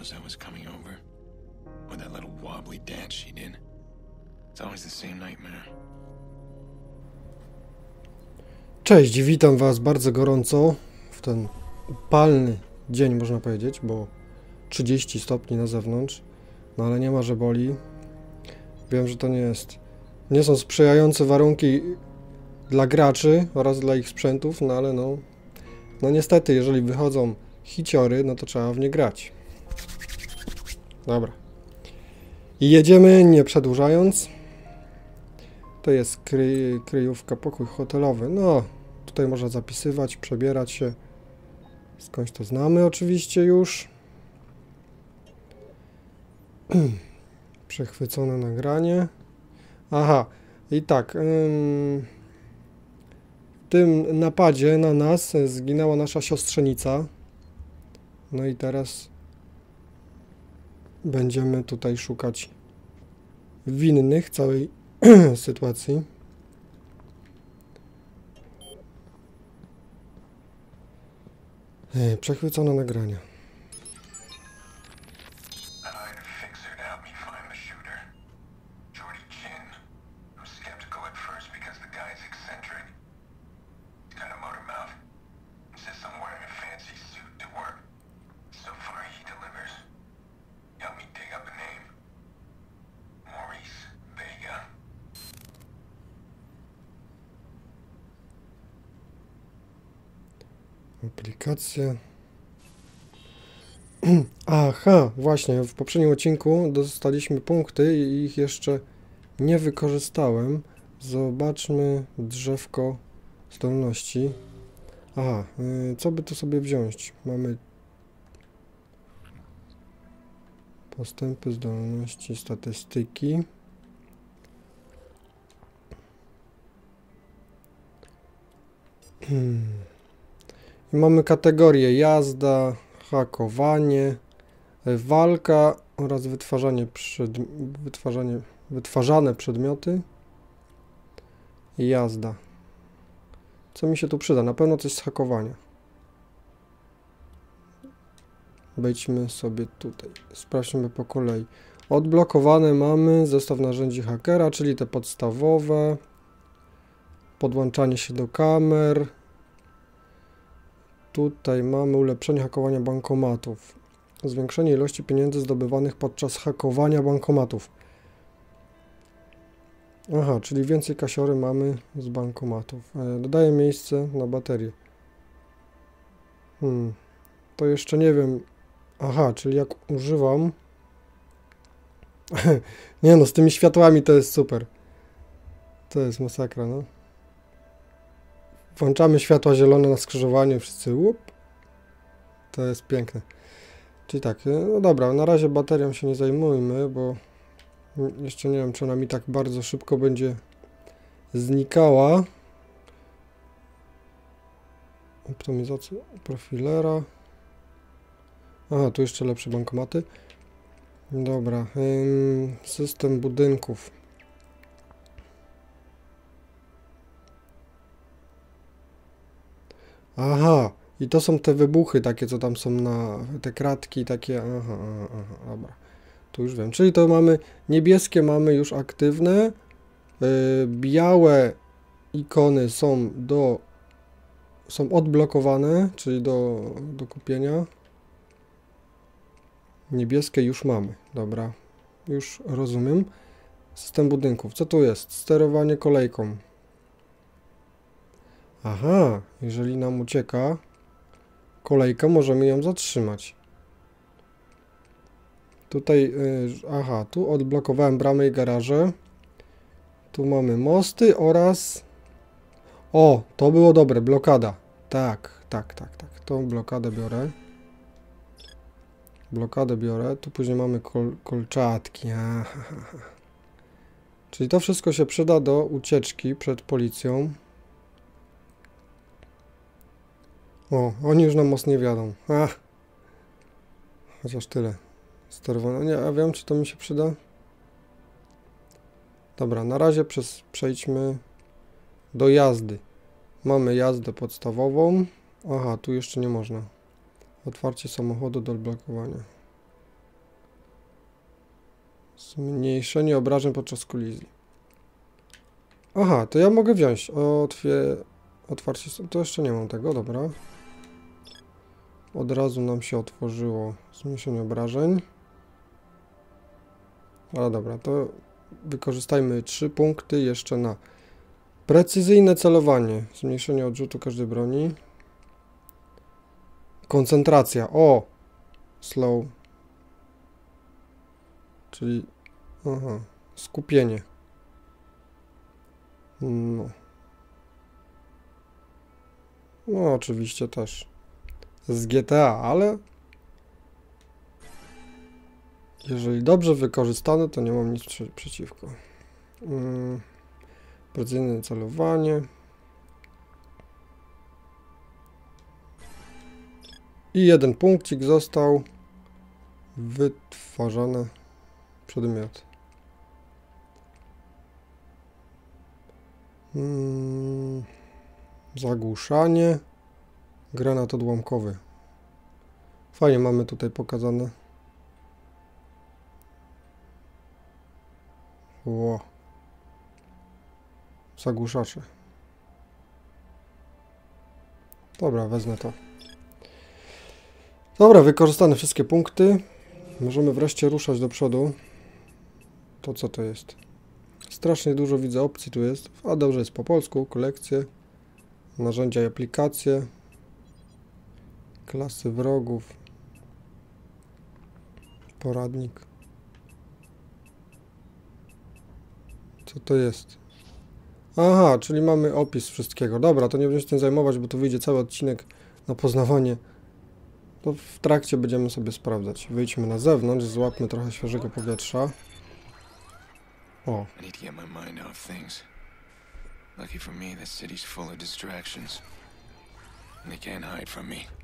I was coming over. Or that little wobbly dance she did. It's always the same nightmare. Cześć, witam Was bardzo gorąco w ten upalny dzień, można powiedzieć, bo 30 stopni na zewnątrz, no ale nie ma, że boli. Wiem, że to nie jest, nie są sprzyjające warunki dla graczy oraz dla ich sprzętów, no ale no, no niestety, jeżeli wychodzą hiciory, no to trzeba w nie grać. Dobra. I jedziemy, nie przedłużając. To jest kry, kryjówka, pokój hotelowy. No, tutaj można zapisywać, przebierać się. Skądś to znamy oczywiście już. Przechwycone nagranie. Aha, i tak. ym, w tym napadzie na nas zginęła nasza siostrzenica. No i teraz będziemy tutaj szukać winnych całej sytuacji. E, Przechwycone nagrania. Aplikacja. Aha, właśnie, w poprzednim odcinku dostaliśmy punkty i ich jeszcze nie wykorzystałem. Zobaczmy drzewko zdolności. Aha, y, co by tu sobie wziąć? Mamy postępy zdolności, statystyki. Hmm. Mamy kategorie jazda, hakowanie, y, walka oraz wytwarzanie, przed, wytwarzanie wytwarzane przedmioty i jazda. Co mi się tu przyda? Na pewno coś z hakowania. Wejdźmy sobie tutaj. Sprawdźmy po kolei. Odblokowane mamy zestaw narzędzi hakera, czyli te podstawowe. Podłączanie się do kamer. Tutaj mamy ulepszenie hakowania bankomatów. Zwiększenie ilości pieniędzy zdobywanych podczas hakowania bankomatów. Aha, czyli więcej kasiory mamy z bankomatów. E, dodaję miejsce na baterię. Hmm, to jeszcze nie wiem. Aha, czyli jak używam. nie no, z tymi światłami to jest super. To jest masakra, no. Włączamy światła zielone na skrzyżowaniu, wszyscy łup. To jest piękne. Czyli tak, e, no dobra, na razie baterią się nie zajmujmy, bo jeszcze nie wiem, czy ona mi tak bardzo szybko będzie znikała. Optymizacja profilera. Aha, tu jeszcze lepsze bankomaty. Dobra, system budynków. Aha, i to są te wybuchy takie, co tam są na te kratki takie. Aha, aha, aha dobra. Tu już wiem. Czyli to mamy niebieskie mamy już aktywne. Yy, białe ikony są do są odblokowane, czyli do, do kupienia. Niebieskie już mamy. Dobra. Już rozumiem. System budynków. Co tu jest? Sterowanie kolejką. Aha, jeżeli nam ucieka kolejka, możemy ją zatrzymać. Tutaj, y, aha, tu odblokowałem bramę i garaże. Tu mamy mosty oraz... O, to było dobre, blokada. Tak, tak, tak, tak. Tą blokadę biorę. Blokadę biorę. Tu później mamy kol kolczatki. Aha. Czyli to wszystko się przyda do ucieczki przed policją. O, oni już na most nie wiadą. Ach. Chociaż tyle. Sterowane. Nie, a wiem, czy to mi się przyda. Dobra, na razie przez, przejdźmy do jazdy. Mamy jazdę podstawową. Aha, tu jeszcze nie można. Otwarcie samochodu do odblokowania. Zmniejszenie obrażeń podczas kolizji. Aha, to ja mogę wziąć. Otwie... Otwarcie... To jeszcze nie mam tego, dobra. Od razu nam się otworzyło zmniejszenie obrażeń. Ale dobra, to wykorzystajmy trzy punkty jeszcze na precyzyjne celowanie. Zmniejszenie odrzutu każdej broni. Koncentracja. O! Slow. Czyli... Aha. Skupienie. No. No, oczywiście też. Z GTA, ale... Jeżeli dobrze wykorzystane, to nie mam nic prze- przeciwko. Mm. Precyzyjne celowanie. I jeden punkcik został. Wytwarzany przedmiot. Mm, zagłuszanie. Granat odłamkowy. Fajnie mamy tutaj pokazane. Ło. Zagłuszacze. Dobra, wezmę to. Dobra, wykorzystane wszystkie punkty. Możemy wreszcie ruszać do przodu. To co to jest? Strasznie dużo widzę opcji tu jest. A dobrze jest po polsku. Kolekcje. Narzędzia i aplikacje. Klasy wrogów. Poradnik. Co to jest? Aha, czyli mamy opis wszystkiego. Dobra, to nie będziemy się tym zajmować, bo tu wyjdzie cały odcinek na poznawanie. To w trakcie będziemy sobie sprawdzać. Wyjdźmy na zewnątrz, złapmy trochę świeżego powietrza. O. Lucky for me, this city's full of distractions. They can't hide from me.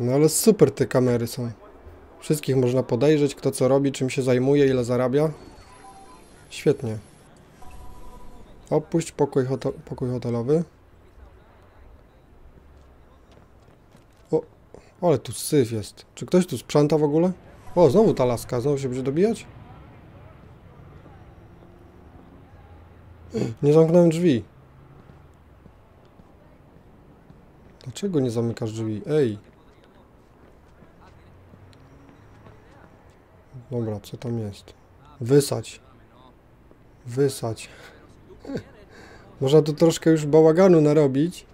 No ale super te kamery są. Wszystkich można podejrzeć, kto co robi, czym się zajmuje, ile zarabia. Świetnie. Opuść pokój, pokój hotelowy. O, ale tu syf jest. Czy ktoś tu sprząta w ogóle? O, znowu ta laska, znowu się będzie dobijać? Nie zamknąłem drzwi. Dlaczego nie zamykasz drzwi? Ej. Dobra, co tam jest? Wysać. Wysać. Można tu troszkę już bałaganu narobić.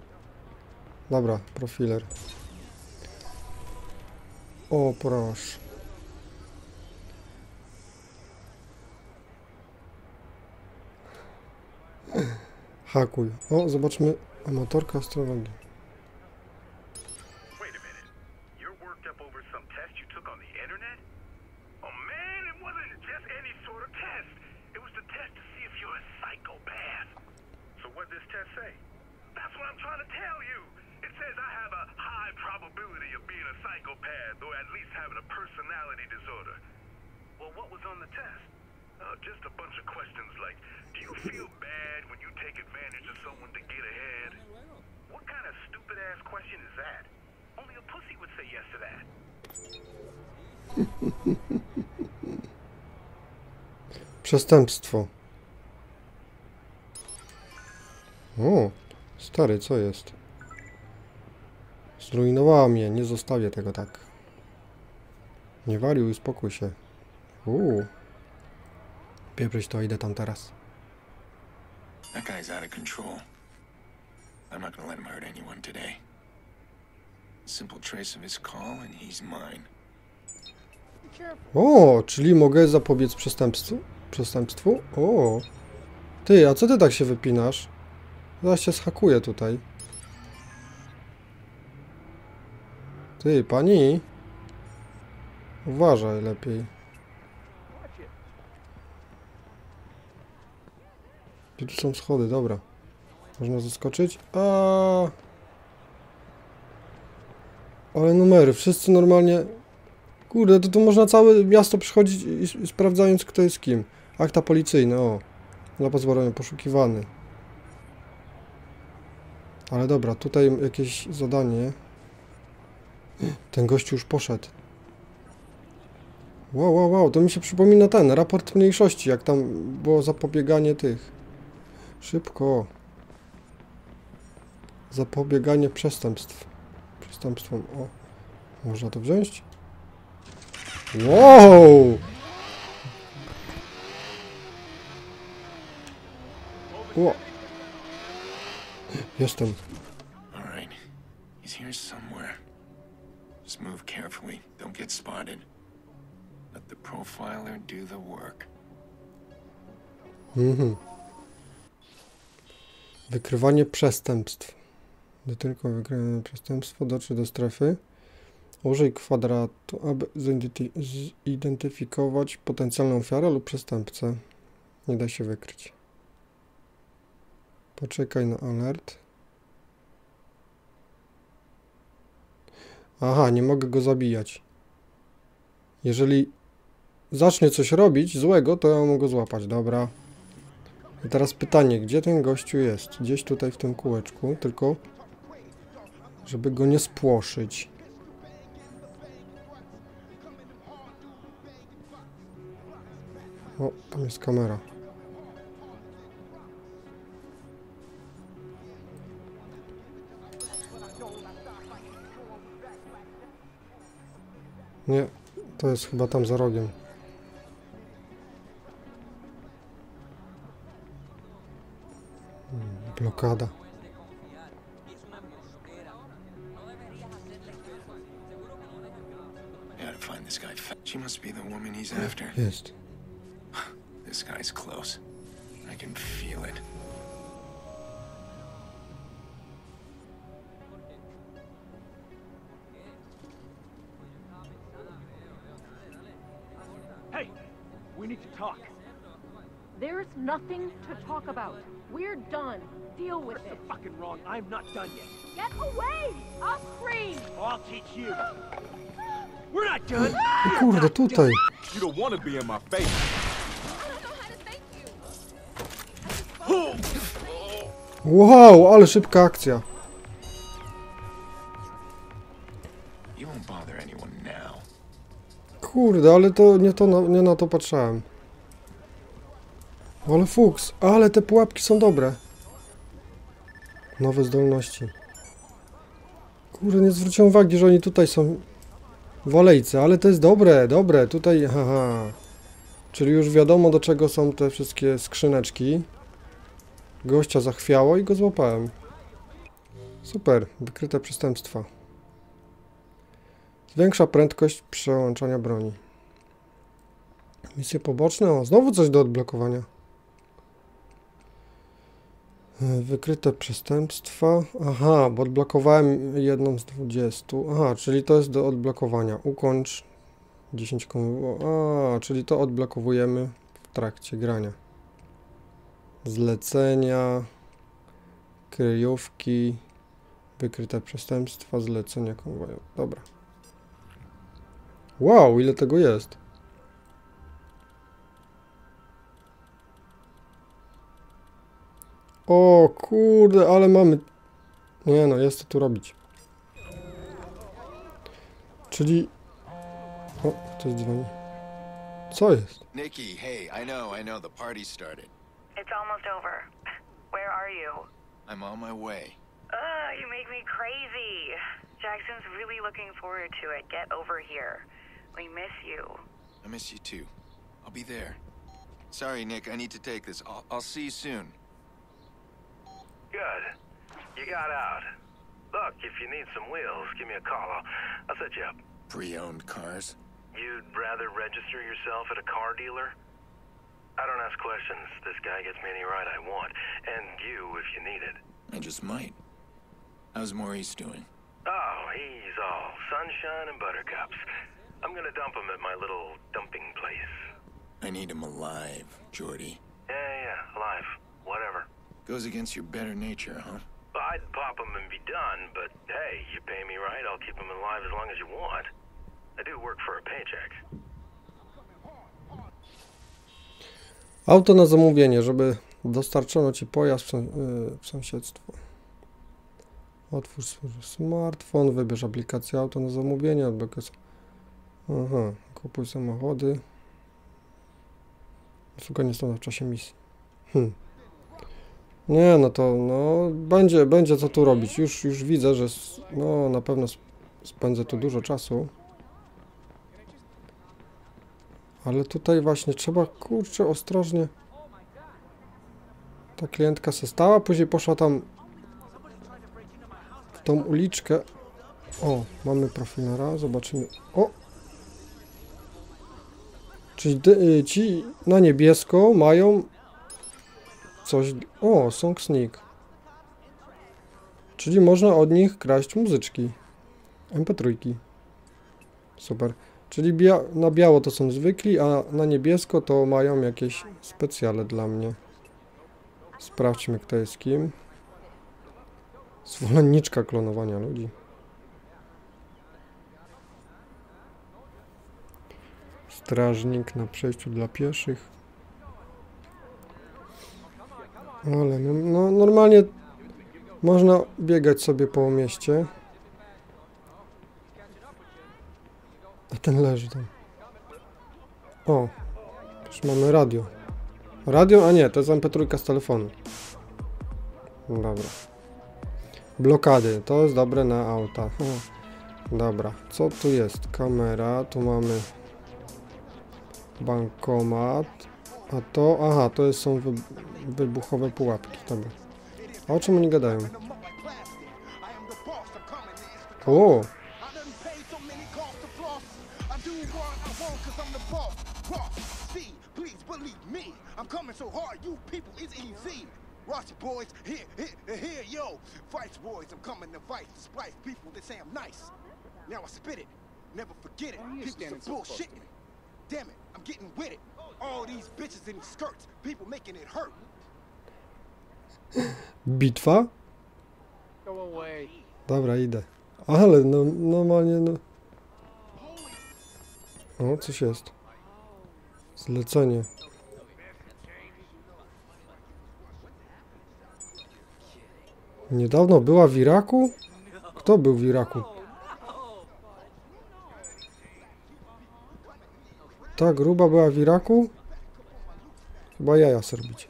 Dobra, profiler. O, proszę. Hakuj. O, zobaczmy. Amatorka astrologii. Przestępstwo. O, stary, co jest? Zrujnowała mnie, nie zostawię tego tak. Nie wariuj, uspokój się. Uuu. Pieprzyć to, idę tam teraz. That guy's out of control. I'm not gonna let him hurt anyone today. Simple trace of his call and he's mine. O, czyli mogę zapobiec przestępstwu? Przestępstwu? O. Ty, a co ty tak się wypinasz? Zaraz cię schakuję tutaj. Ty, pani. Uważaj lepiej. Gdzie tu są schody? Dobra. Można zaskoczyć? A. Ale numery, wszyscy normalnie... Kurde, to tu można całe miasto przychodzić i, sprawdzając kto jest kim. Akta policyjne, o. Dla pozwolenia poszukiwany. Ale dobra, tutaj jakieś zadanie. Ten gościu już poszedł. Wow, wow, wow, to mi się przypomina ten, raport mniejszości, jak tam było zapobieganie tych. Szybko. Zapobieganie przestępstw. Przestępstwom, o. Można to wziąć? Wow! O! Jestem. All right. He's here somewhere. Just move carefully. Don't get spotted. Let the profiler do the work. Mhm. Wykrywanie przestępstw. Gdy tylko wykrywane przestępstwo dotrze do strefy, użyj kwadratu, aby zidenty- zidentyfikować potencjalną ofiarę lub przestępcę. Nie da się wykryć. Poczekaj na alert. Aha, nie mogę go zabijać. Jeżeli zacznie coś robić złego, to ja mogę go złapać. Dobra. I teraz pytanie, gdzie ten gościu jest? Gdzieś tutaj w tym kółeczku, tylko żeby go nie spłoszyć. O, tam jest kamera. Nie, to jest chyba tam za rogiem. Mm, Blokada. Jest. This guy's close. I can feel it. Hey, we need to talk. There's nothing to talk about. We're done. Deal with it. You're Fucking wrong. I'm not done yet. Get away! I'll scream! I'll teach you. We're not done. Kurde, tutaj. You don't want to be in my face. Wow, ale szybka akcja. Kurde, ale to nie, to na, nie na to patrzałem. Ale fuks, ale te pułapki są dobre. Nowe zdolności. Kurde, nie zwróciłem uwagi, że oni tutaj są w alejce, ale to jest dobre, dobre. Tutaj, haha. Czyli już wiadomo do czego są te wszystkie skrzyneczki. Gościa zachwiało i go złapałem. Super, wykryte przestępstwa. Zwiększa prędkość przełączania broni. Misje poboczne? O, znowu coś do odblokowania. Wykryte przestępstwa. Aha, bo odblokowałem jedną z 20. Aha, czyli to jest do odblokowania. Ukończ 10 komu. A, czyli to odblokowujemy w trakcie grania. Zlecenia, kryjówki, wykryte przestępstwa, zlecenia konwoju. Dobra. Wow, ile tego jest? O kurde, ale mamy... Nie no, jest to tu robić. Czyli... O, ktoś dzwoni. Co jest? Nikki, hey, I know, I know, the party started. It's almost over. Where are you? I'm on my way. Ugh, you make me crazy. Jackson's really looking forward to it. Get over here. We miss you. I miss you too. I'll be there. Sorry, Nick, I need to take this. I'll, I'll see you soon. Good. You got out. Look, if you need some wheels, give me a call. I'll, I'll set you up. Pre-owned cars? You'd rather register yourself at a car dealer? I don't ask questions. This guy gets me any ride I want. And you if you need it. I just might. How's Maurice doing? Oh, he's all sunshine and buttercups. I'm gonna dump him at my little dumping place. I need him alive, Jordy. Yeah, yeah, yeah, alive. Whatever. Goes against your better nature, huh? Well, I'd pop him and be done, but hey, you pay me right, I'll keep him alive as long as you want. I do work for a paycheck. Auto na zamówienie, żeby dostarczono ci pojazd w, y, sąsiedztwo. Otwórz smartfon, wybierz aplikację auto na zamówienie, odblokuj. Aha, kupuj samochody. Szukanie stanu w czasie misji. Hmm. Nie, no to no będzie, będzie co tu robić. Już, już widzę, że no na pewno sp- spędzę tu dużo czasu. Ale tutaj właśnie trzeba, kurczę, ostrożnie. Ta klientka se stała, później poszła tam w tą uliczkę. O, mamy profilera, zobaczymy. O! Czyli y, ci na niebiesko mają coś... O, Song Sneak. Czyli można od nich kraść muzyczki. MP3. Super. Czyli bia na biało to są zwykli, a na niebiesko to mają jakieś specjale dla mnie. Sprawdźmy kto jest kim. Zwolenniczka klonowania ludzi. Strażnik na przejściu dla pieszych. Ale no, no normalnie można biegać sobie po mieście. Ten leży tam. O, już mamy radio. Radio? A nie, to jest MP3 z telefonu. Dobra. Blokady, to jest dobre na auta. O, dobra, co tu jest? Kamera, tu mamy bankomat. A to, aha, to jest, są wy, wybuchowe pułapki. Dobra. A o czym oni gadają? O! Cause I'm the boss. Ross, see, please believe me. I'm coming so hard, you people, it's easy. Rossi boys, here, here, here, yo. Fights boys, I'm coming to fight to splice people that say I'm nice. Now I spit it, never forget it. People some bullshitting. Damn it, I'm getting with it. All these bitches in skirts, people making it hurt. Bitwa? Dobra, idę. Ale no, normalnie no... O, coś jest. Zlecenie. Niedawno była w Iraku? Kto był w Iraku? Ta gruba była w Iraku? Chyba jaja serbicie.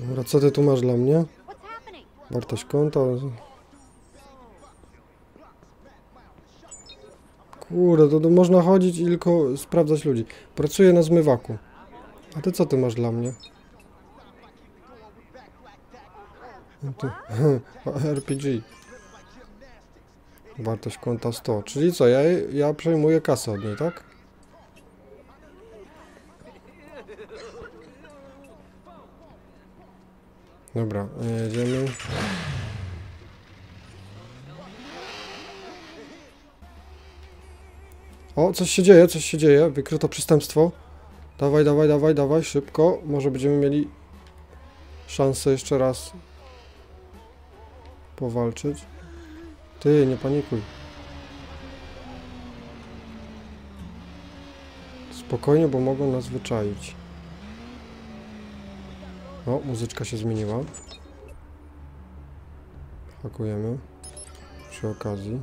Dobra, co ty tu masz dla mnie? Wartość konta. Kurde, to, to można chodzić i tylko sprawdzać ludzi. Pracuję na zmywaku. A ty co ty masz dla mnie? No to- RPG. Wartość konta 100. Czyli co, ja, ja przejmuję kasę od niej, tak? Dobra, jedziemy. O, coś się dzieje, coś się dzieje. Wykryto przestępstwo. Dawaj, dawaj, dawaj, dawaj, szybko. Może będziemy mieli szansę jeszcze raz powalczyć. Ty, nie panikuj. Spokojnie, bo mogą nas wyczaić. O, muzyczka się zmieniła. Hakujemy. Przy okazji.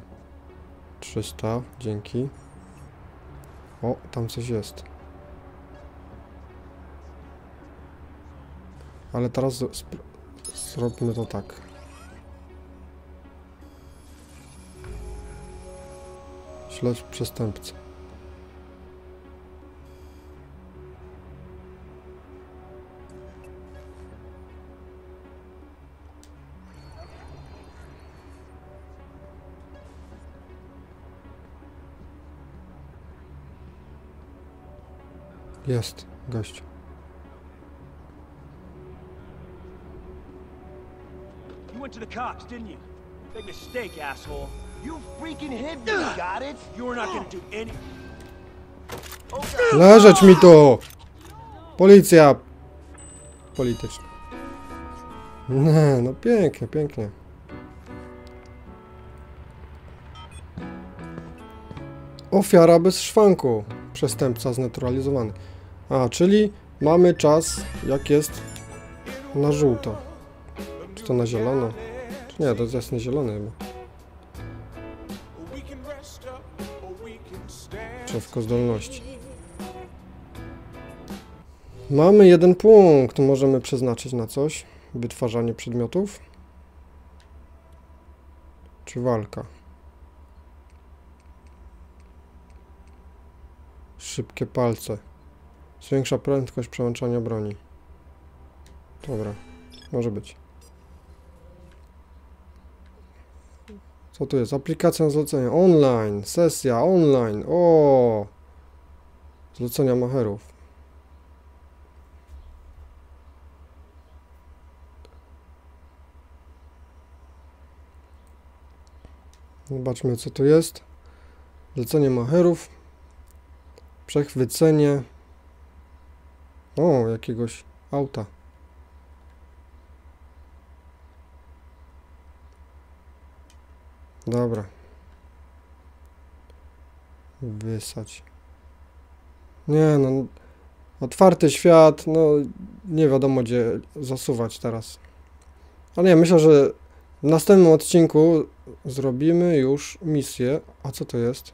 300, dzięki. O, tam coś jest. Ale teraz z- spr- zróbmy to tak. Śledź przestępcę. Jest, gość. You went to the cops, didn't you? Big mistake, asshole. You freaking hit me, got it? You were not gonna do any. Leżeć mi tu! Policja! Polityczna. No pięknie, pięknie. Ofiara bez szwanku. Przestępca znaturalizowany. A, czyli mamy czas, jak jest na żółto. Czy to na zielono? Czy nie, to jest jasny zielony chyba. Drzewko zdolności. Mamy jeden punkt, możemy przeznaczyć na coś. Wytwarzanie przedmiotów. Czy walka? Szybkie palce. Zwiększa prędkość przełączania broni. Dobra, może być. Co tu jest? Aplikacja na zlecenie. Online. Sesja online. O! Zlecenia macherów. Zobaczmy co tu jest. Zlecenie macherów. Przechwycenie. O, jakiegoś auta. Dobra. Wysać. Nie no. Otwarty świat, no nie wiadomo gdzie zasuwać teraz. Ale nie, myślę, że w następnym odcinku zrobimy już misję. A co to jest?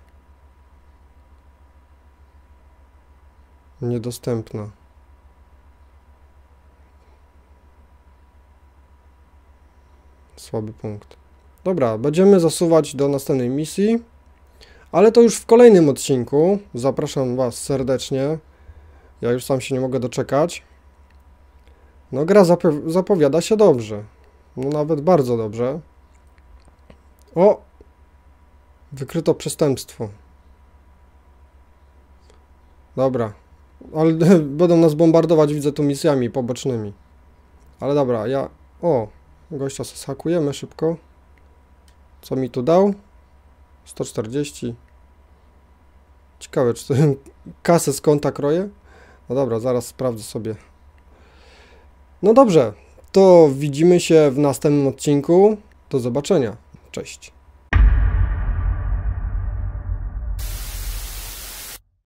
Niedostępna. Słaby punkt. Dobra, będziemy zasuwać do następnej misji, ale to już w kolejnym odcinku. Zapraszam Was serdecznie. Ja już sam się nie mogę doczekać. No, gra zapo zapowiada się dobrze. No, nawet bardzo dobrze. O! Wykryto przestępstwo. Dobra. Ale będą nas bombardować, widzę tu misjami pobocznymi. Ale dobra, ja... O! Gościa zhakujemy szybko. Co mi tu dał? 140. Ciekawe, czy kasę z konta kroję? No dobra, zaraz sprawdzę sobie. No dobrze, to widzimy się w następnym odcinku. Do zobaczenia. Cześć.